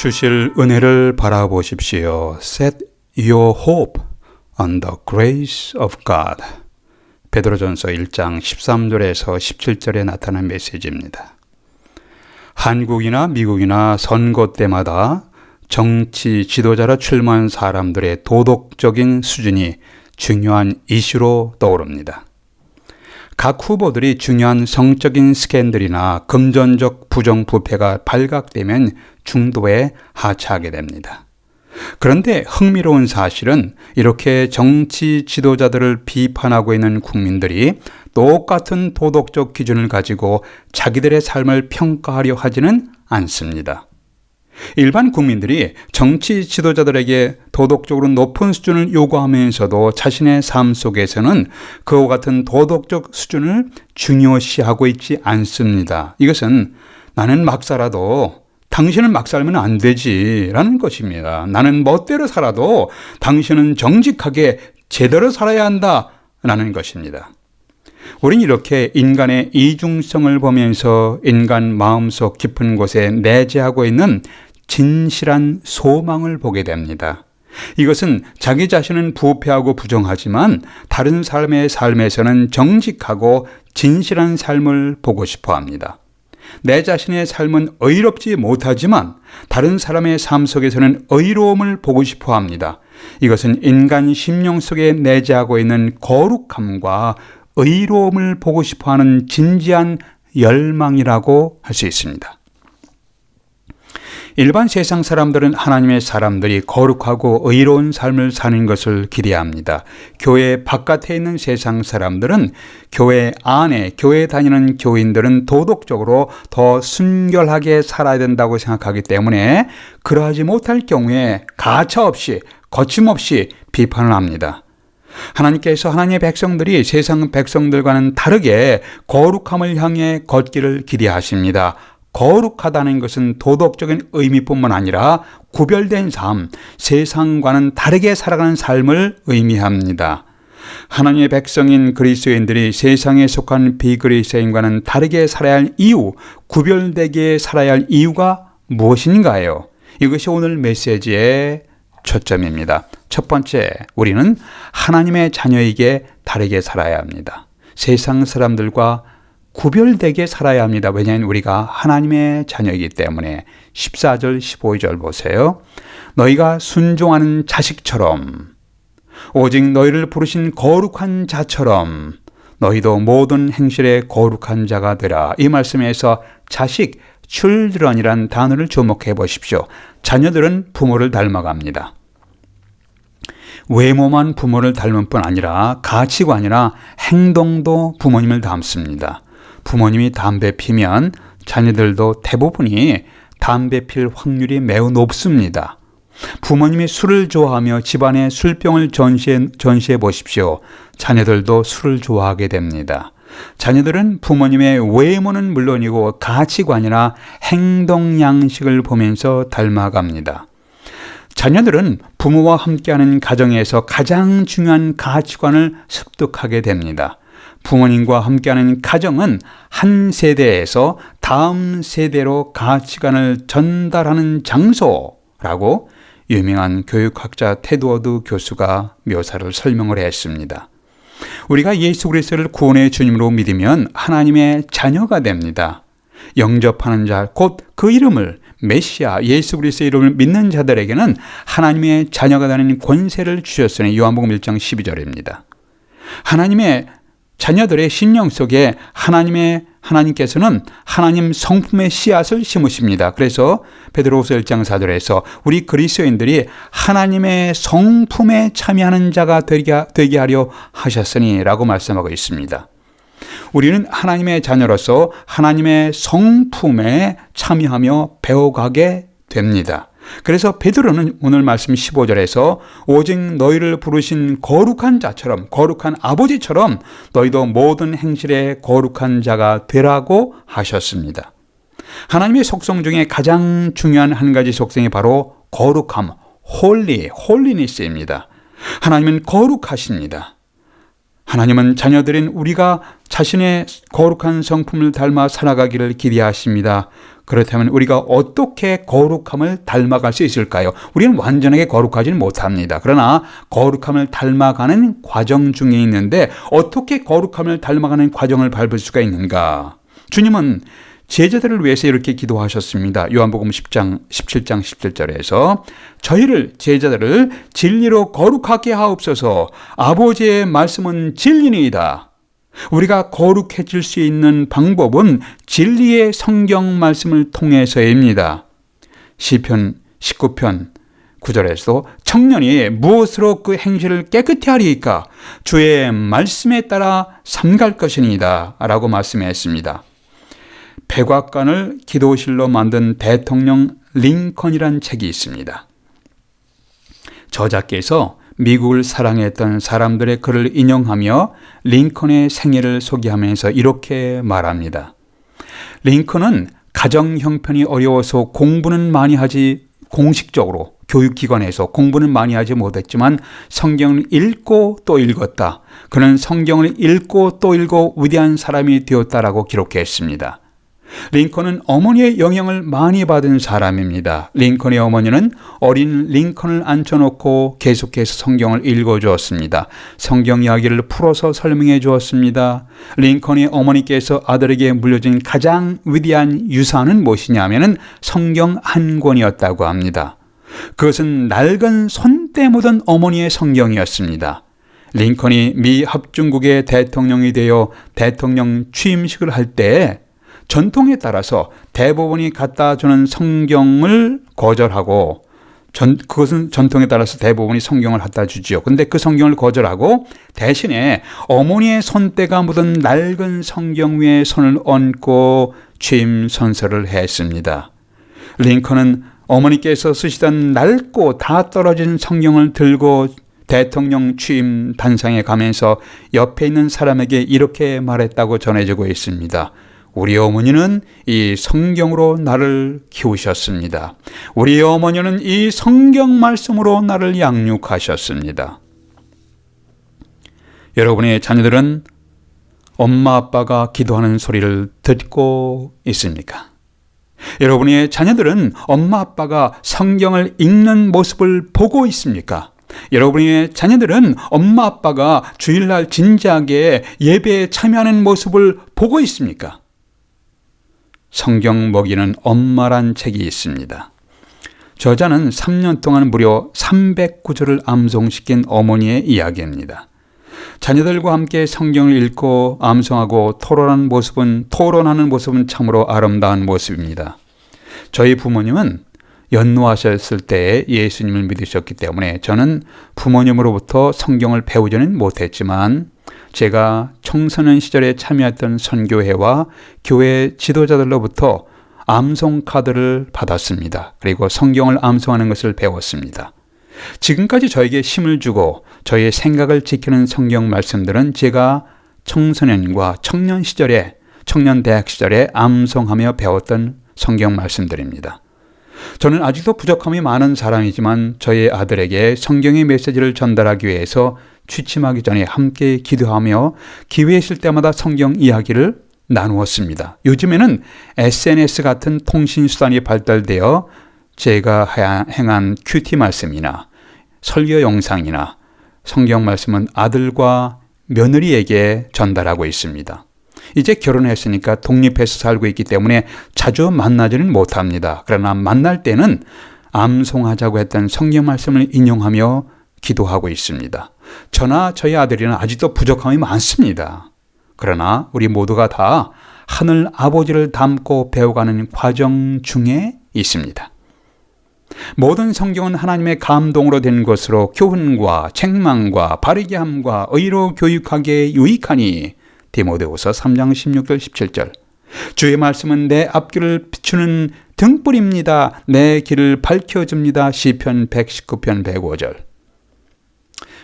주실 은혜를 바라보십시오. Set your hope on the grace of God. 베드로전서 1장 13절에서 17절에 나타난 메시지입니다. 한국이나 미국이나 선거 때마다 정치 지도자로 출마한 사람들의 도덕적인 수준이 중요한 이슈로 떠오릅니다. 각 후보들이 중요한 성적인 스캔들이나 금전적 부정부패가 발각되면 중도에 하차하게 됩니다. 그런데 흥미로운 사실은 이렇게 정치 지도자들을 비판하고 있는 국민들이 똑같은 도덕적 기준을 가지고 자기들의 삶을 평가하려 하지는 않습니다. 일반 국민들이 정치 지도자들에게 도덕적으로 높은 수준을 요구하면서도 자신의 삶 속에서는 그와 같은 도덕적 수준을 중요시하고 있지 않습니다. 이것은 나는 막 살아도 당신은 막 살면 안 되지 라는 것입니다. 나는 멋대로 살아도 당신은 정직하게 제대로 살아야 한다 라는 것입니다. 우린 이렇게 인간의 이중성을 보면서 인간 마음속 깊은 곳에 내재하고 있는 진실한 소망을 보게 됩니다. 이것은 자기 자신은 부패하고 부정하지만 다른 삶의 삶에서는 정직하고 진실한 삶을 보고 싶어 합니다. 내 자신의 삶은 의롭지 못하지만 다른 사람의 삶 속에서는 의로움을 보고 싶어 합니다. 이것은 인간 심령 속에 내재하고 있는 거룩함과 의로움을 보고 싶어 하는 진지한 열망이라고 할 수 있습니다. 일반 세상 사람들은 하나님의 사람들이 거룩하고 의로운 삶을 사는 것을 기대합니다. 교회 바깥에 있는 세상 사람들은 교회 안에 교회 다니는 교인들은 도덕적으로 더 순결하게 살아야 된다고 생각하기 때문에 그러하지 못할 경우에 가차 없이 거침없이 비판을 합니다. 하나님께서 하나님의 백성들이 세상 백성들과는 다르게 거룩함을 향해 걷기를 기대하십니다. 거룩하다는 것은 도덕적인 의미뿐만 아니라 구별된 삶, 세상과는 다르게 살아가는 삶을 의미합니다. 하나님의 백성인 그리스도인들이 세상에 속한 비그리스도인과는 다르게 살아야 할 이유, 구별되게 살아야 할 이유가 무엇인가요? 이것이 오늘 메시지의 초점입니다. 첫 번째, 우리는 하나님의 자녀에게 다르게 살아야 합니다. 세상 사람들과 구별되게 살아야 합니다. 왜냐하면 우리가 하나님의 자녀이기 때문에 14절, 15절 보세요. 너희가 순종하는 자식처럼 오직 너희를 부르신 거룩한 자처럼 너희도 모든 행실에 거룩한 자가 되라. 이 말씀에서 자식, children이란 단어를 주목해 보십시오. 자녀들은 부모를 닮아갑니다. 외모만 부모를 닮은 뿐 아니라 가치관이나 행동도 부모님을 닮습니다. 부모님이 담배 피면 자녀들도 대부분이 담배 필 확률이 매우 높습니다. 부모님이 술을 좋아하며 집안에 술병을 전시해, 전시해 보십시오. 자녀들도 술을 좋아하게 됩니다. 자녀들은 부모님의 외모는 물론이고 가치관이나 행동 양식을 보면서 닮아갑니다. 자녀들은 부모와 함께하는 가정에서 가장 중요한 가치관을 습득하게 됩니다. 부모님과 함께하는 가정은 한 세대에서 다음 세대로 가치관을 전달하는 장소라고 유명한 교육학자 테드워드 교수가 묘사를 설명을 했습니다. 우리가 예수 그리스도를 구원의 주님으로 믿으면 하나님의 자녀가 됩니다. 영접하는 자, 곧 그 이름을 메시아 예수 그리스도의 이름을 믿는 자들에게는 하나님의 자녀가 되는 권세를 주셨으니 요한복음 1장 12절입니다. 하나님의 자녀들의 심령 속에 하나님의 하나님께서는 하나님 성품의 씨앗을 심으십니다. 그래서 베드로후서 1장 4절에서 우리 그리스도인들이 하나님의 성품에 참여하는 자가 되게, 되게 하려 하셨으니라고 말씀하고 있습니다. 우리는 하나님의 자녀로서 하나님의 성품에 참여하며 배워가게 됩니다. 그래서 베드로는 오늘 말씀 15절에서 오직 너희를 부르신 거룩한 자처럼 거룩한 아버지처럼 너희도 모든 행실에 거룩한 자가 되라고 하셨습니다. 하나님의 속성 중에 가장 중요한 한 가지 속성이 바로 거룩함, 홀리, 홀리니스입니다. 하나님은 거룩하십니다. 하나님은 자녀들인 우리가 자신의 거룩한 성품을 닮아 살아가기를 기대하십니다. 그렇다면 우리가 어떻게 거룩함을 닮아갈 수 있을까요? 우리는 완전하게 거룩하지는 못합니다. 그러나 거룩함을 닮아가는 과정 중에 있는데 어떻게 거룩함을 닮아가는 과정을 밟을 수가 있는가? 주님은 제자들을 위해서 이렇게 기도하셨습니다. 요한복음 10장 17장 17절에서 저희를 제자들을 진리로 거룩하게 하옵소서. 아버지의 말씀은 진리니이다. 우리가 거룩해질 수 있는 방법은 진리의 성경 말씀을 통해서입니다. 시편 19편 9절에서 청년이 무엇으로 그 행실을 깨끗히 하리이까 주의 말씀에 따라 삼갈 것이니다 라고 말씀했습니다. 백악관을 기도실로 만든 대통령 링컨이란 책이 있습니다. 저자께서 미국을 사랑했던 사람들의 글을 인용하며 링컨의 생애를 소개하면서 이렇게 말합니다. 링컨은 가정 형편이 어려워서 공부는 많이 하지 공식적으로 교육기관에서 공부는 많이 하지 못했지만 성경을 읽고 또 읽었다. 그는 성경을 읽고 또 읽고 위대한 사람이 되었다라고 기록했습니다. 링컨은 어머니의 영향을 많이 받은 사람입니다. 링컨의 어머니는 어린 링컨을 앉혀놓고 계속해서 성경을 읽어주었습니다. 성경 이야기를 풀어서 설명해 주었습니다. 링컨의 어머니께서 아들에게 물려준 가장 위대한 유산은 무엇이냐면 성경 한 권이었다고 합니다. 그것은 낡은 손때 묻은 어머니의 성경이었습니다. 링컨이 미 합중국의 대통령이 되어 대통령 취임식을 할 때 전통에 따라서 대법원이 갖다 주는 성경을 거절하고 전, 그것은 전통에 따라서 대부분이 성경을 갖다 주지요. 근데 그 성경을 거절하고 대신에 어머니의 손때가 묻은 낡은 성경 위에 손을 얹고 취임 선서를 했습니다. 링컨은 어머니께서 쓰시던 낡고 다 떨어진 성경을 들고 대통령 취임 단상에 가면서 옆에 있는 사람에게 이렇게 말했다고 전해지고 있습니다. 우리 어머니는 이 성경으로 나를 키우셨습니다. 우리 어머니는 이 성경 말씀으로 나를 양육하셨습니다. 여러분의 자녀들은 엄마 아빠가 기도하는 소리를 듣고 있습니까? 여러분의 자녀들은 엄마 아빠가 성경을 읽는 모습을 보고 있습니까? 여러분의 자녀들은 엄마 아빠가 주일날 진지하게 예배에 참여하는 모습을 보고 있습니까? 성경 먹이는 엄마란 책이 있습니다. 저자는 3년 동안 무려 309절을 암송시킨 어머니의 이야기입니다. 자녀들과 함께 성경을 읽고 암송하고 토론하는 모습은 토론하는 모습은 참으로 아름다운 모습입니다. 저희 부모님은 연노하셨을 때 예수님을 믿으셨기 때문에 저는 부모님으로부터 성경을 배우지는 못했지만 제가 청소년 시절에 참여했던 선교회와 교회 지도자들로부터 암송 카드를 받았습니다. 그리고 성경을 암송하는 것을 배웠습니다. 지금까지 저에게 힘을 주고 저의 생각을 지키는 성경 말씀들은 제가 청소년과 청년 시절에 청년 대학 시절에 암송하며 배웠던 성경 말씀들입니다. 저는 아직도 부족함이 많은 사람이지만 저의 아들에게 성경의 메시지를 전달하기 위해서 취침하기 전에 함께 기도하며 기회 있을 때마다 성경 이야기를 나누었습니다. 요즘에는 SNS 같은 통신 수단이 발달되어 제가 행한 큐티 말씀이나 설교 영상이나 성경 말씀은 아들과 며느리에게 전달하고 있습니다. 이제 결혼했으니까 독립해서 살고 있기 때문에 자주 만나지는 못합니다. 그러나 만날 때는 암송하자고 했던 성경 말씀을 인용하며 기도하고 있습니다. 저나 저희 아들이는 아직도 부족함이 많습니다. 그러나 우리 모두가 다 하늘 아버지를 닮고 배워가는 과정 중에 있습니다. 모든 성경은 하나님의 감동으로 된 것으로 교훈과 책망과 바르게 함과 의로 교육하기에 유익하니 디모데후서 3장 16절 17절 주의 말씀은 내 앞길을 비추는 등불입니다. 내 길을 밝혀줍니다. 시편 119편 105절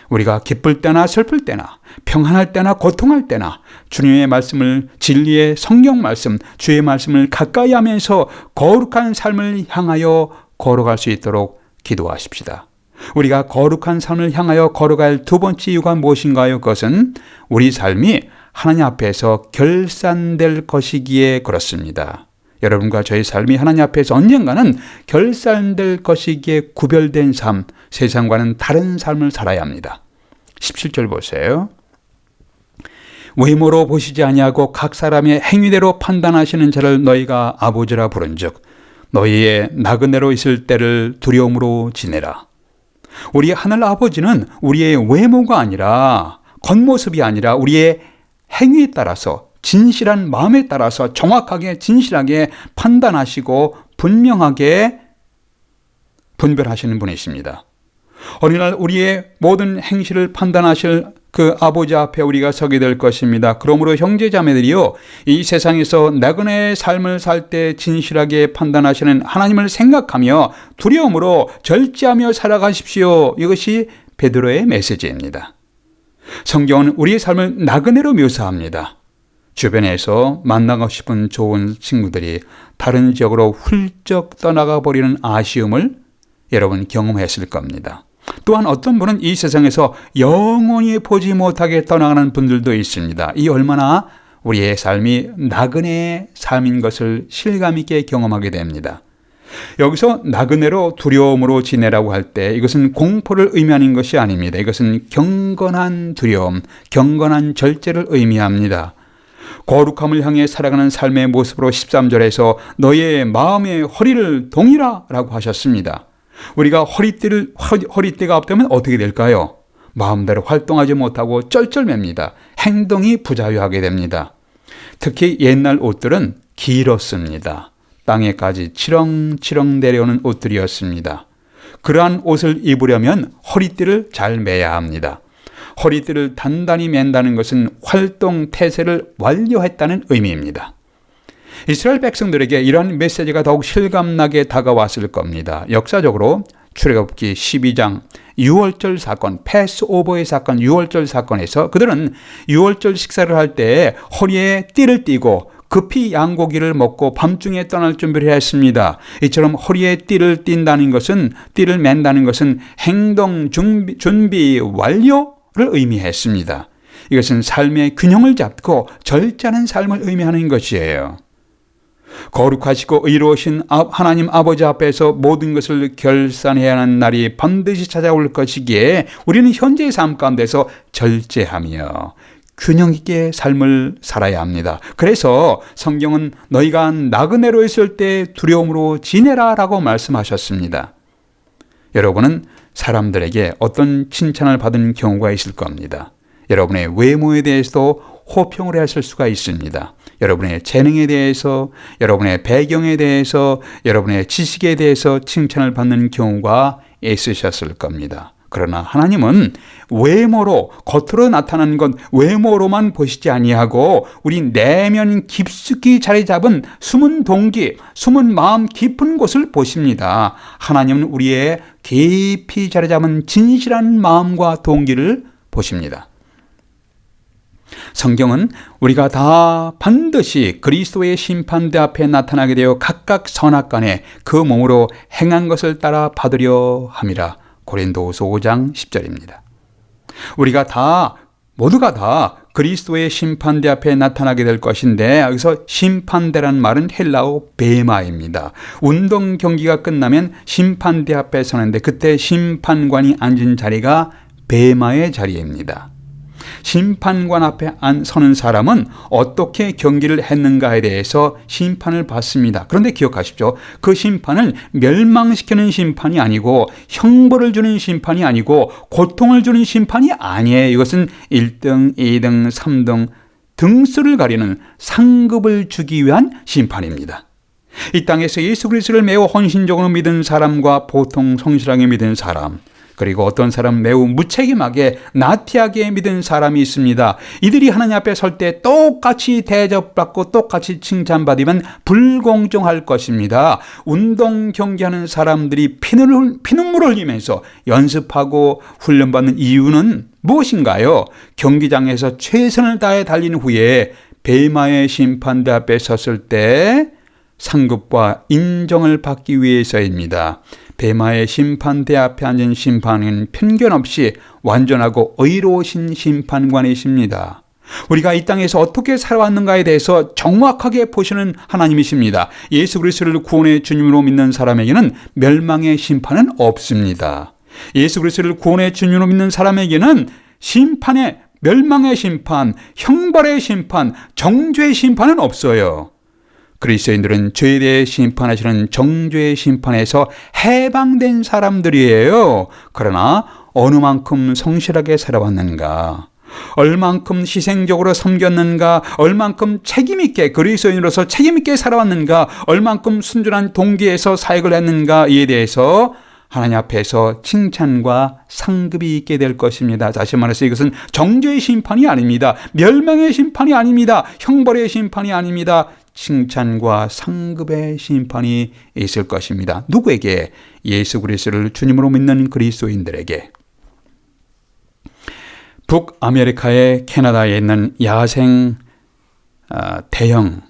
우리가 기쁠 때나 슬플 때나 평안할 때나 고통할 때나 주님의 말씀을 진리의 성경 말씀, 주의 말씀을 가까이 하면서 거룩한 삶을 향하여 걸어갈 수 있도록 기도하십시다. 우리가 거룩한 삶을 향하여 걸어갈 두 번째 이유가 무엇인가요? 그것은 우리 삶이 하나님 앞에서 결산될 것이기에 그렇습니다. 여러분과 저의 삶이 하나님 앞에서 언젠가는 결산될 것이기에 구별된 삶, 세상과는 다른 삶을 살아야 합니다. 17절 보세요. 외모로 보시지 아니하고 각 사람의 행위대로 판단하시는 자를 너희가 아버지라 부른즉 너희의 나그네로 있을 때를 두려움으로 지내라. 우리 하늘 아버지는 우리의 외모가 아니라 겉모습이 아니라 우리의 행위에 따라서 진실한 마음에 따라서 정확하게 진실하게 판단하시고 분명하게 분별하시는 분이십니다. 어느 날 우리의 모든 행실을 판단하실 그 아버지 앞에 우리가 서게 될 것입니다. 그러므로 형제 자매들이요 이 세상에서 나그네의 삶을 살 때 진실하게 판단하시는 하나님을 생각하며 두려움으로 절제하며 살아가십시오. 이것이 베드로의 메시지입니다. 성경은 우리의 삶을 나그네로 묘사합니다. 주변에서 만나고 싶은 좋은 친구들이 다른 지역으로 훌쩍 떠나가 버리는 아쉬움을 여러분 경험했을 겁니다. 또한 어떤 분은 이 세상에서 영원히 보지 못하게 떠나가는 분들도 있습니다. 이 얼마나 우리의 삶이 나그네의 삶인 것을 실감 있게 경험하게 됩니다. 여기서 나그네로 두려움으로 지내라고 할 때 이것은 공포를 의미하는 것이 아닙니다. 이것은 경건한 두려움, 경건한 절제를 의미합니다. 거룩함을 향해 살아가는 삶의 모습으로 13절에서 너의 마음의 허리를 동이라 라고 하셨습니다. 우리가 허리띠를, 허리띠가 없다면 어떻게 될까요? 마음대로 활동하지 못하고 쩔쩔맵니다. 행동이 부자유하게 됩니다. 특히 옛날 옷들은 길었습니다. 땅에까지 치렁치렁 내려오는 옷들이었습니다. 그러한 옷을 입으려면 허리띠를 잘 매야 합니다. 허리띠를 단단히 맨다는 것은 활동 태세를 완료했다는 의미입니다. 이스라엘 백성들에게 이러한 메시지가 더욱 실감나게 다가왔을 겁니다. 역사적으로 출애굽기 12장 6월절 사건, 패스오버의 사건, 6월절 사건에서 그들은 6월절 식사를 할때 허리에 띠를 띠고 급히 양고기를 먹고 밤중에 떠날 준비를 했습니다. 이처럼 허리에 띠를 띈다는 것은 띠를 맨다는 것은 행동 준비, 준비 완료를 의미했습니다. 이것은 삶의 균형을 잡고 절제하는 삶을 의미하는 것이에요. 거룩하시고 의로우신 하나님 아버지 앞에서 모든 것을 결산해야 하는 날이 반드시 찾아올 것이기에 우리는 현재의 삶 가운데서 절제하며 균형 있게 삶을 살아야 합니다. 그래서 성경은 너희가 나그네로 있을 때 두려움으로 지내라 라고 말씀하셨습니다. 여러분은 사람들에게 어떤 칭찬을 받은 경우가 있을 겁니다. 여러분의 외모에 대해서도 호평을 하실 수가 있습니다. 여러분의 재능에 대해서, 여러분의 배경에 대해서, 여러분의 지식에 대해서 칭찬을 받는 경우가 있으셨을 겁니다. 그러나 하나님은 외모로 겉으로 나타나는 건 외모로만 보시지 아니하고 우리 내면 깊숙이 자리 잡은 숨은 동기, 숨은 마음 깊은 곳을 보십니다. 하나님은 우리의 깊이 자리 잡은 진실한 마음과 동기를 보십니다. 성경은 우리가 다 반드시 그리스도의 심판대 앞에 나타나게 되어 각각 선악간에 그 몸으로 행한 것을 따라 받으려 함이라. 고린도후서 5장 10절입니다. 우리가 다 모두가 다 그리스도의 심판대 앞에 나타나게 될 것인데 여기서 심판대란 말은 헬라어 베마입니다. 운동 경기가 끝나면 심판대 앞에 서는데 그때 심판관이 앉은 자리가 베마의 자리입니다. 심판관 앞에 안 서는 사람은 어떻게 경기를 했는가에 대해서 심판을 받습니다. 그런데 기억하십시오. 그 심판은 멸망시키는 심판이 아니고 형벌을 주는 심판이 아니고 고통을 주는 심판이 아니에요. 이것은 1등, 2등, 3등 등수를 가리는 상급을 주기 위한 심판입니다. 이 땅에서 예수 그리스도를 매우 헌신적으로 믿은 사람과 보통 성실하게 믿은 사람, 그리고 어떤 사람 매우 무책임하게 나티하게 믿은 사람이 있습니다. 이들이 하나님 앞에 설 때 똑같이 대접받고 똑같이 칭찬받으면 불공정할 것입니다. 운동 경기하는 사람들이 피눈물, 피눈물을 흘리면서 연습하고 훈련받는 이유는 무엇인가요? 경기장에서 최선을 다해 달린 후에 베마의 심판대 앞에 섰을 때 상급과 인정을 받기 위해서입니다. 대마의 심판대 앞에 앉은 심판은 편견 없이 완전하고 의로우신 심판관이십니다. 우리가 이 땅에서 어떻게 살아왔는가에 대해서 정확하게 보시는 하나님이십니다. 예수 그리스도를 구원의 주님으로 믿는 사람에게는 멸망의 심판은 없습니다. 예수 그리스도를 구원의 주님으로 믿는 사람에게는 심판의 멸망의 심판, 형벌의 심판, 정죄의 심판은 없어요. 그리스도인들은 죄에 대해 심판하시는 정죄의 심판에서 해방된 사람들이에요. 그러나 어느 만큼 성실하게 살아왔는가? 얼만큼 희생적으로 섬겼는가, 얼만큼 책임있게 그리스도인으로서 책임있게 살아왔는가, 얼만큼 순전한 동기에서 사역을 했는가 이에 대해서 하나님 앞에서 칭찬과 상급이 있게 될 것입니다. 다시 말해서 이것은 정죄의 심판이 아닙니다. 멸망의 심판이 아닙니다. 형벌의 심판이 아닙니다. 칭찬과 상급의 심판이 있을 것입니다. 누구에게? 예수 그리스도를 주님으로 믿는 그리스도인들에게. 북아메리카의 캐나다에 있는 야생 아, 대형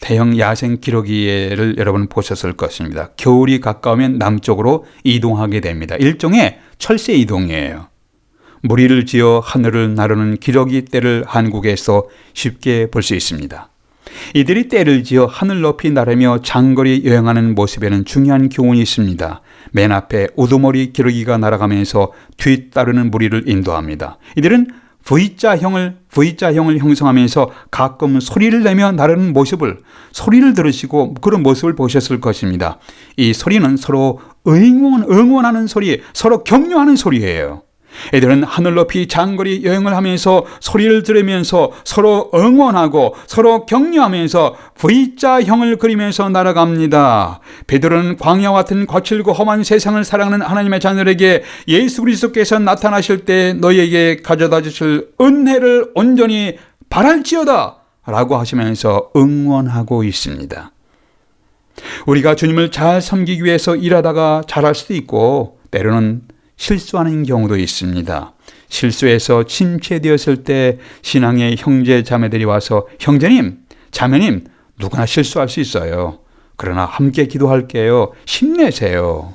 대형 야생 기러기를 여러분 보셨을 것입니다. 겨울이 가까우면 남쪽으로 이동하게 됩니다. 일종의 철새 이동이에요. 무리를 지어 하늘을 나르는 기러기 떼를 한국에서 쉽게 볼 수 있습니다. 이들이 떼를 지어 하늘 높이 나르며 장거리 여행하는 모습에는 중요한 교훈이 있습니다. 맨 앞에 우두머리 기러기가 날아가면서 뒤따르는 무리를 인도합니다. 이들은 V자형을 V자형을 형성하면서 가끔 소리를 내며 나르는 모습을 소리를 들으시고 그런 모습을 보셨을 것입니다. 이 소리는 서로 응원 응원하는 소리, 서로 격려하는 소리예요. 애들은 하늘 높이 장거리 여행을 하면서 소리를 들으면서 서로 응원하고 서로 격려하면서 V자형을 그리면서 날아갑니다. 베드로는 광야 같은 거칠고 험한 세상을 사랑하는 하나님의 자녀에게 예수 그리스도께서 나타나실 때 너희에게 가져다 주실 은혜를 온전히 바랄지어다 라고 하시면서 응원하고 있습니다. 우리가 주님을 잘 섬기기 위해서 일하다가 잘할 수도 있고 때로는 실수하는 경우도 있습니다. 실수해서 침체되었을 때 신앙의 형제 자매들이 와서 형제님, 자매님, 누구나 실수할 수 있어요. 그러나 함께 기도할게요. 힘내세요.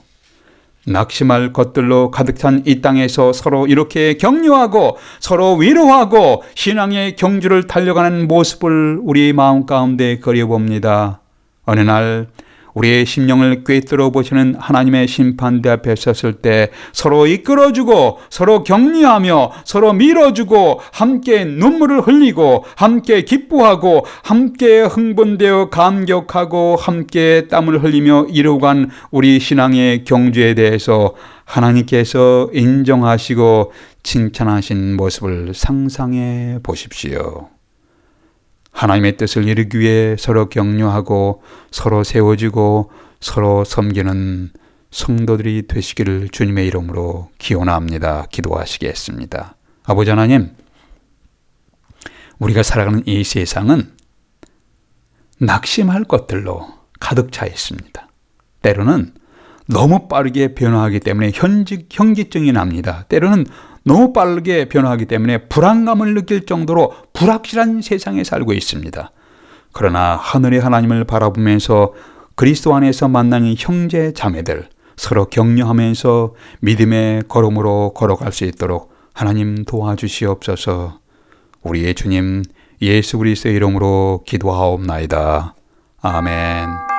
낙심할 것들로 가득 찬 이 땅에서 서로 이렇게 격려하고 서로 위로하고 신앙의 경주를 달려가는 모습을 우리 마음 가운데 그려봅니다. 어느 날 우리의 심령을 꿰뚫어 보시는 하나님의 심판대 앞에 섰을 때 서로 이끌어주고 서로 격려하며 서로 밀어주고 함께 눈물을 흘리고 함께 기뻐하고 함께 흥분되어 감격하고 함께 땀을 흘리며 이루간 우리 신앙의 경주에 대해서 하나님께서 인정하시고 칭찬하신 모습을 상상해 보십시오. 하나님의 뜻을 이루기 위해 서로 격려하고 서로 세워지고 서로 섬기는 성도들이 되시기를 주님의 이름으로 기원합니다. 기도하시겠습니다. 아버지 하나님, 우리가 살아가는 이 세상은 낙심할 것들로 가득 차 있습니다. 때로는 너무 빠르게 변화하기 때문에 현직, 현기증이 납니다. 때로는 너무 빠르게 변화하기 때문에 불안감을 느낄 정도로 불확실한 세상에 살고 있습니다. 그러나 하늘의 하나님을 바라보면서 그리스도 안에서 만나는 형제 자매들 서로 격려하면서 믿음의 걸음으로 걸어갈 수 있도록 하나님 도와주시옵소서. 우리의 주님 예수 그리스도의 이름으로 기도하옵나이다. 아멘.